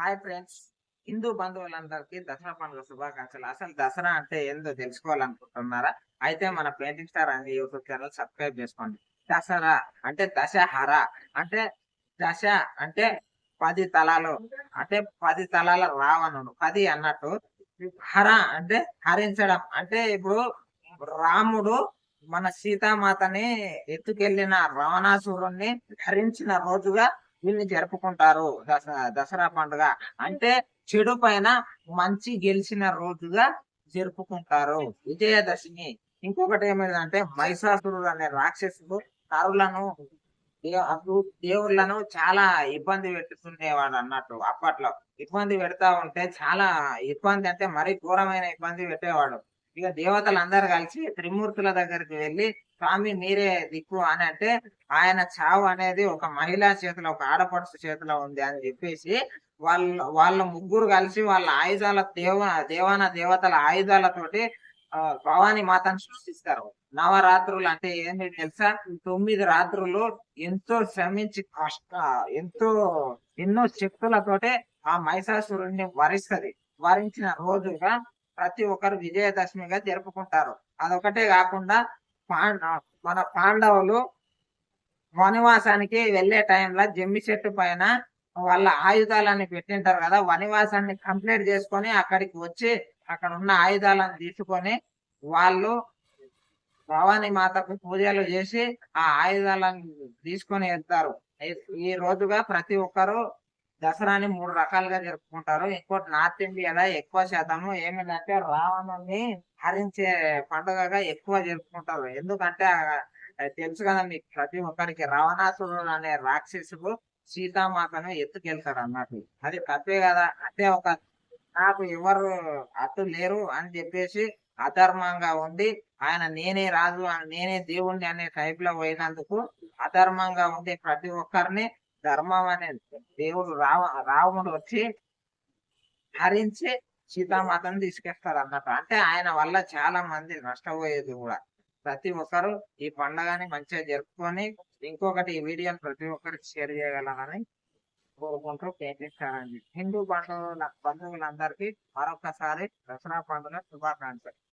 Hi friends. Hindu బంధువులందరికీ దసరా పండుగ శుభాకాంక్షలు. అసలు దసరా అంటే ఏందో తెలుసుకోవాలనుకుంటున్నారా? అయితే మన పెయింటింగ్ స్టార్ అనే యూట్యూబ్ ఛానల్ సబ్స్క్రైబ్ చేసుకోండి. దసరా అంటే దశహర. అంటే దశ అంటే పది తలాలు. అంటే పది తలాల రావణుడు. పది అన్నట్టు. హర అంటే హరించడం. అంటే ఇప్పుడు రాముడు మన సీతామాతని ఎత్తుకెళ్ళిన రావణాసురుణ్ణి హరించిన రోజుగా దీన్ని జరుపుకుంటారు దసరా దసరా పండుగ. అంటే చెడు పైన మంచి గెలిచిన రోజుగా జరుపుకుంటారు. విజయదశమి. ఇంకొకటి ఏమైందంటే మైసాసురుడు అనే రాక్షసుడు తరులను దేవుళ్ళను చాలా ఇబ్బంది పెట్టుతుండేవాడు అన్నట్టు అప్పట్లో. ఇబ్బంది పెడతా ఉంటే చాలా ఇబ్బంది అంటే మరీ ఘోరమైన ఇబ్బంది పెట్టేవాడు. ఇక దేవతలు అందరు కలిసి త్రిమూర్తుల దగ్గరికి వెళ్ళి స్వామి మీరే దిక్కు అని అంటే ఆయన చావు అనేది ఒక మహిళా చేతిలో ఒక ఆడపడుచు చేతిలో ఉంది అని చెప్పేసి వాళ్ళ వాళ్ళ ముగ్గురు కలిసి వాళ్ళ ఆయుధాల దేవ దేవాన దేవతల ఆయుధాలతోటి భవానీ మాతను సృష్టిస్తారు. నవరాత్రులు అంటే ఏంటి తెలుసా? తొమ్మిది రాత్రులు ఎంతో శ్రమించి కష్ట ఎంతో ఎన్నో శక్తులతోటి ఆ మహిషాసురుణ్ణి వరిస్తుంది. వరించిన రోజుగా ప్రతి ఒక్కరు విజయదశమిగా జరుపుకుంటారు. అదొకటే కాకుండా మన పాండవులు వనవాసానికి వెళ్ళే టైంలో జమ్మి చెట్టు పైన వాళ్ళ ఆయుధాలని పెట్టింటారు కదా వనవాసాన్ని కంప్లీట్ చేసుకొని అక్కడికి వచ్చి అక్కడ ఉన్న ఆయుధాలను తీసుకొని వాళ్ళు భవానీ మాతకు పూజలు చేసి ఆ ఆయుధాలను తీసుకొని వెళ్తారు. ఈ- ఈ రోజుగా ప్రతి ఒక్కరు దసరాని మూడు రకాలుగా జరుపుకుంటారు. ఇంకోటి నార్త్ ఇండియాలో ఎక్కువ శాతము ఏమిటంటే రావణుని హరించే పండుగగా ఎక్కువ జరుపుకుంటారు. ఎందుకంటే తెలుసు కదా మీకు ప్రతి ఒక్కరికి రావణాసురుడు అనే రాక్షసుడు సీతామాతను ఎత్తుకెళ్తాడు అన్నట్టు అది తప్పే కదా. అంటే ఒక నాకు ఎవరు అట్టు లేరు అని చెప్పేసి అధర్మంగా ఉండి ఆయన నేనే రాజు నేనే దేవుణ్ణి అనే టైప్లో పోయినందుకు అధర్మంగా ఉండే ప్రతి ఒక్కరిని ధర్మం అనే దేవుడు రావ రావణుడు వచ్చి హరించి సీతామాతను తీసుకెళ్తారు అన్నట్టు అంటే ఆయన వల్ల చాలా మంది నష్టపోయేది కూడా. ప్రతి ఒక్కరు ఈ పండగని మంచిగా జరుపుకొని ఇంకొకటి ఈ వీడియోని ప్రతి ఒక్కరికి షేర్ చేయగలరని కోరుకుంటూ ప్రయత్నిస్తానండి హిందూ బంధువుల బంధువులందరికీ మరొకసారి దసరా పండుగ శుభాకాంక్షలు.